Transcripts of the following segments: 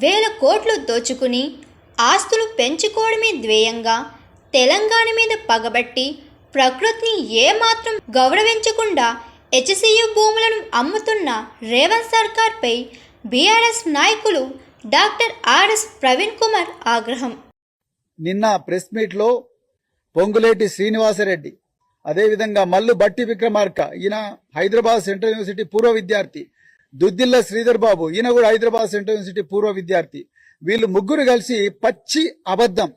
వేల కోట్లు దోచుకుని ఆస్తులు పెంచుకోవడమే ధ్యేయంగా తెలంగాణ మీద పగబట్టి ప్రకృతిని ఏమాత్రం గౌరవించకుండా హెచ్సియు భూములను అమ్ముతున్న రేవంత్ సర్కార్పై బీఆర్ఎస్ నాయకులు డాక్టర్ ఆర్ఎస్ ప్రవీణ్ కుమార్ ఆగ్రహం. నిన్న ప్రెస్ మీట్లో పొంగులేటి శ్రీనివాసరెడ్డి అదేవిధంగా మల్లు బట్టి విక్రమార్క ఈయన హైదరాబాద్ సెంట్రల్ యూనివర్సిటీ పూర్వ విద్యార్థి దుద్దిల్ల శ్రీధర్ బాబు ఈయన కూడా హైదరాబాద్ సెంట్రల్ యూనివర్సిటీ పూర్వ విద్యార్థి. వీళ్ళు ముగ్గురు కలిసి పచ్చి అబద్ధం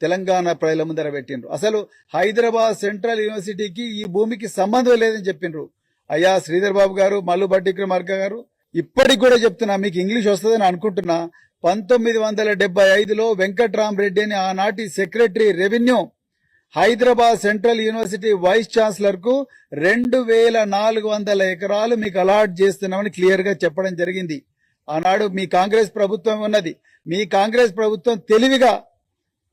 తెలంగాణ ప్రజల ముందర పెట్టిండ్రు. అసలు హైదరాబాద్ సెంట్రల్ యూనివర్సిటీకి ఈ భూమికి సంబంధం లేదని చెప్పిండ్రు. అయ్యా శ్రీధర్ బాబు గారు మల్లు బట్టి గారు ఇప్పటికి కూడా చెప్తున్నా మీకు ఇంగ్లీష్ వస్తుందని అనుకుంటున్నా పంతొమ్మిది వందల డెబ్బై ఐదులో వెంకట్రామరెడ్డి అని ఆనాటి secretary revenue Hyderabad central university vice ఛాన్సలర్కు రెండు వేల నాలుగు వందల ఎకరాలు మీకు అలాట్ చేస్తున్నామని క్లియర్గా చెప్పడం జరిగింది. ఆనాడు మీ కాంగ్రెస్ ప్రభుత్వం ఉన్నది. మీ కాంగ్రెస్ ప్రభుత్వం తెలివిగా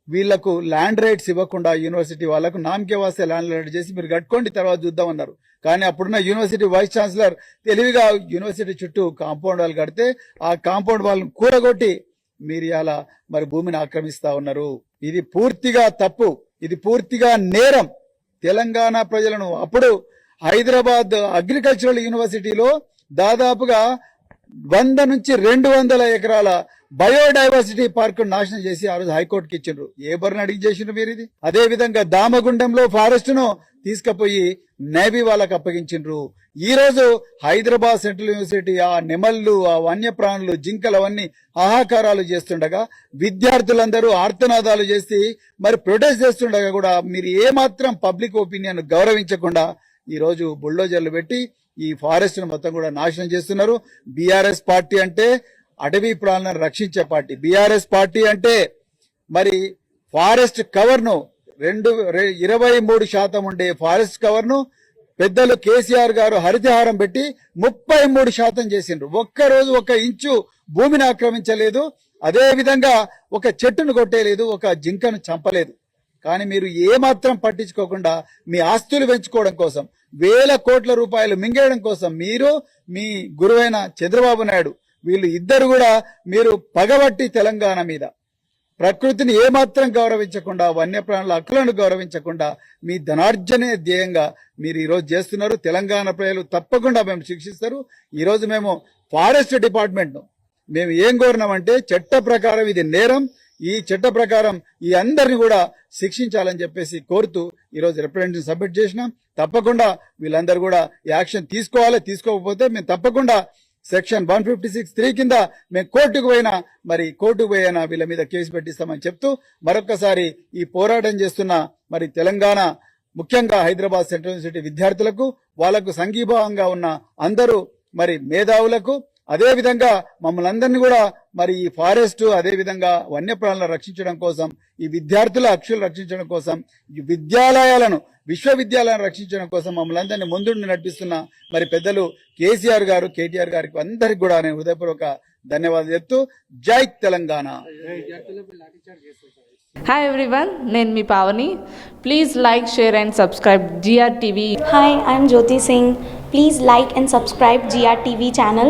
వీళ్ళకు ల్యాండ్ రైట్స్ ఇవ్వకుండా యూనివర్సిటీ వాళ్ళకు నామకే వాస్తే ల్యాండ్ రైట్ చేసి మీరు కట్టుకోండి తర్వాత చూద్దామన్నారు. కానీ అప్పుడున్న యూనివర్సిటీ వైస్ ఛాన్సలర్ తెలివిగా యూనివర్సిటీ చుట్టూ కాంపౌండ్ వాళ్ళు కడితే ఆ కాంపౌండ్ వాళ్ళని కూరగొట్టి మీరు ఇలా మరి భూమిని ఆక్రమిస్తా ఉన్నారు. ఇది పూర్తిగా తప్పు. ఇది పూర్తిగా నేరం. తెలంగాణ ప్రజలను అప్పుడు హైదరాబాద్ అగ్రికల్చరల్ యూనివర్సిటీలో దాదాపుగా వంద నుంచి రెండు వందల ఎకరాల బయోడైవర్సిటీ పార్క్ నాశనం చేసి ఆ రోజు హైకోర్టుకి ఇచ్చిండ్రు. ఏ బరిని అడిగి చేసిండ్రు మీరు ఇది? అదే విధంగా దామగుండంలో ఫారెస్ట్ను తీసుకుపోయి నేవీ వాళ్ళకి అప్పగించిండ్రు. ఈరోజు హైదరాబాద్ సెంట్రల్ యూనివర్సిటీ ఆ నెమళ్ళు ఆ వన్యప్రాణులు జింకలు అవన్నీ ఆహాకారాలు చేస్తుండగా విద్యార్థులందరూ ఆర్తనాదాలు చేసి మరి ప్రొటెస్ట్ చేస్తుండగా కూడా మీరు ఏమాత్రం పబ్లిక్ ఒపీనియన్ గౌరవించకుండా ఈరోజు బుల్డోజర్లు పెట్టి ఈ ఫారెస్ట్ను మొత్తం కూడా నాశనం చేస్తున్నారు. బీఆర్ఎస్ పార్టీ అంటే అటవీ ప్రాణాలను రక్షించే పార్టీ. బీఆర్ఎస్ పార్టీ అంటే మరి ఫారెస్ట్ కవర్ను రెండు ఇరవై మూడు శాతం ఉండే ఫారెస్ట్ కవర్ను పెద్దలు కేసీఆర్ గారు హరితహారం పెట్టి ముప్పై మూడు శాతం చేసిండ్రు. ఒక్క రోజు ఒక ఇంచు భూమిని ఆక్రమించలేదు. అదే విధంగా ఒక చెట్టును కొట్టేయలేదు ఒక జింకను చంపలేదు. కానీ మీరు ఏమాత్రం పట్టించుకోకుండా మీ ఆస్తులు పెంచుకోవడం కోసం వేల కోట్ల రూపాయలు మింగేయడం కోసం మీరు మీ గురువైన చంద్రబాబు నాయుడు వీళ్ళు ఇద్దరు కూడా మీరు పగబట్టి తెలంగాణ మీద. ప్రకృతిని ఏమాత్రం గౌరవించకుండా వన్యప్రాణుల హక్కులను గౌరవించకుండా మీ ధనార్జనే ధ్యేయంగా మీరు ఈరోజు చేస్తున్నారు. తెలంగాణ ప్రజలు తప్పకుండా మేము శిక్షిస్తారు. ఈరోజు మేము ఫారెస్ట్ డిపార్ట్మెంట్ను మేము ఏం కోరినామంటే చట్ట ప్రకారం ఇది నేరం. ఈ చట్ట ప్రకారం ఈ అందరిని కూడా శిక్షించాలని చెప్పేసి కోరుతూ ఈరోజు రిప్రజెంటేషన్ సబ్మిట్ చేసినాం. తప్పకుండా వీళ్ళందరూ కూడా యాక్షన్ తీసుకోవాలి తీసుకోకపోతే మేము తప్పకుండా section one fifty six three కింద మేము కోర్టుకు పోయినా మరి కోర్టుకు పోయినా వీళ్ళ మీద కేసు పెట్టిస్తామని చెప్తూ మరొకసారి ఈ పోరాటం చేస్తున్న మరి తెలంగాణ ముఖ్యంగా హైదరాబాద్ సెంట్రల్ యూనివర్సిటీ విద్యార్థులకు వాళ్ళకు సంఘీభావంగా ఉన్న అందరూ మరి మేధావులకు అదే విధంగా మమ్మల్ని అందరినీ కూడా మరి ఈ ఫారెస్ట్ అదే విధంగా వన్యప్రాణులను రక్షించడం కోసం ఈ విద్యార్థుల హక్కులు రక్షించడం కోసం ఈ విద్యాలయాలను విశ్వవిద్యాలయాలను రక్షించడం కోసం మమ్మల్ని అందరినీ ముందుండి నడిపిస్తున్న మరి పెద్దలు కేసీఆర్ గారు కేటీఆర్ గారికి అందరికి కూడా నేను హృదయపూర్వక ధన్యవాదాలు చెప్తూ జై తెలంగాణ హాయ్ ఎవ్రీవన్ నేను మీ Pavani please like share and subscribe GR TV Hi, I'm Jyoti Singh. Please like and subscribe GRTV channel.